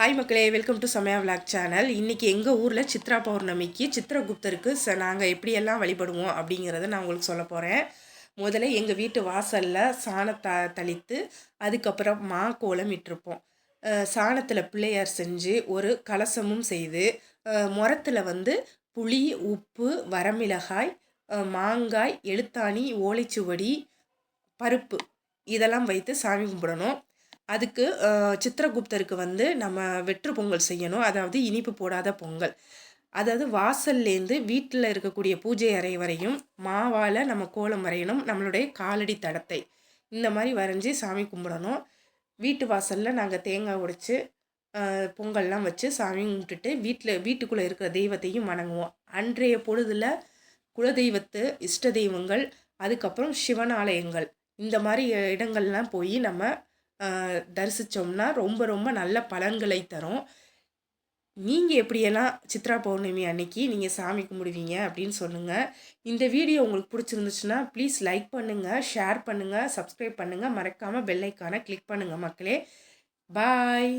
Hi மக்களே. Welcome to Samaya vlog channel இன்றைக்கி எங்கள் ஊரில் சித்ரா பௌர்ணமிக்கு சித்திரகுப்தருக்கு ச நாங்கள் எப்படியெல்லாம் வழிபடுவோம் அப்படிங்கிறத நான் உங்களுக்கு சொல்ல போகிறேன் முதல்ல எங்கள் வீட்டு வாசலில் சாணத்தை தளித்து அதுக்கப்புறம் மா கோலம் இட்டிருப்போம் சாணத்தில் பிள்ளையார் செஞ்சு ஒரு கலசமும் செய்து முரத்தில் வந்து புளி உப்பு வரமிளகாய் மாங்காய் எழுத்தாணி ஓலைச்சுவடி பருப்பு இதெல்லாம் வைத்து சாமி கும்பிடணும். அதுக்கு சித்திரகுப்தருக்கு வந்து நம்ம வெற்று பொங்கல் செய்யணும். அதாவது இனிப்பு போடாத பொங்கல். அதாவது வாசல்லேருந்து வீட்டில் இருக்கக்கூடிய பூஜை அறை வரையும் மாவால் நம்ம கோலம் வரையணும். நம்மளுடைய காலடி தடத்தை. இந்த மாதிரி வரைஞ்சி சாமி கும்பிடணும். வீட்டு வாசலில் நாங்கள் தேங்காய் உடைச்சி பொங்கல்லாம் வச்சு சாமி கும்பிட்டுட்டு வீட்டில் வீட்டுக்குள்ளே இருக்கிற தெய்வத்தையும் வணங்குவோம். அன்றைய பொழுதில் குலதெய்வத்து இஷ்ட தெய்வங்கள் அதுக்கப்புறம் சிவன் ஆலயங்கள். இந்த மாதிரி இடங்கள்லாம் போய் நம்ம தரிசித்தோம்னா ரொம்ப ரொம்ப நல்ல பலன்களை தரும். நீங்கள் எப்படியெல்லாம் சித்ரா பௌர்ணமி அன்னைக்கு நீங்கள் சாமி கும்பிடுவீங்க அப்படின்னு சொல்லுங்கள் இந்த வீடியோ உங்களுக்கு பிடிச்சிருந்துச்சுன்னா ப்ளீஸ் லைக் பண்ணுங்கள் ஷேர் பண்ணுங்கள் சப்ஸ்கிரைப் பண்ணுங்கள் மறக்காமல் பெல்லைக்கான கிளிக் பண்ணுங்கள் மக்களே. பாய்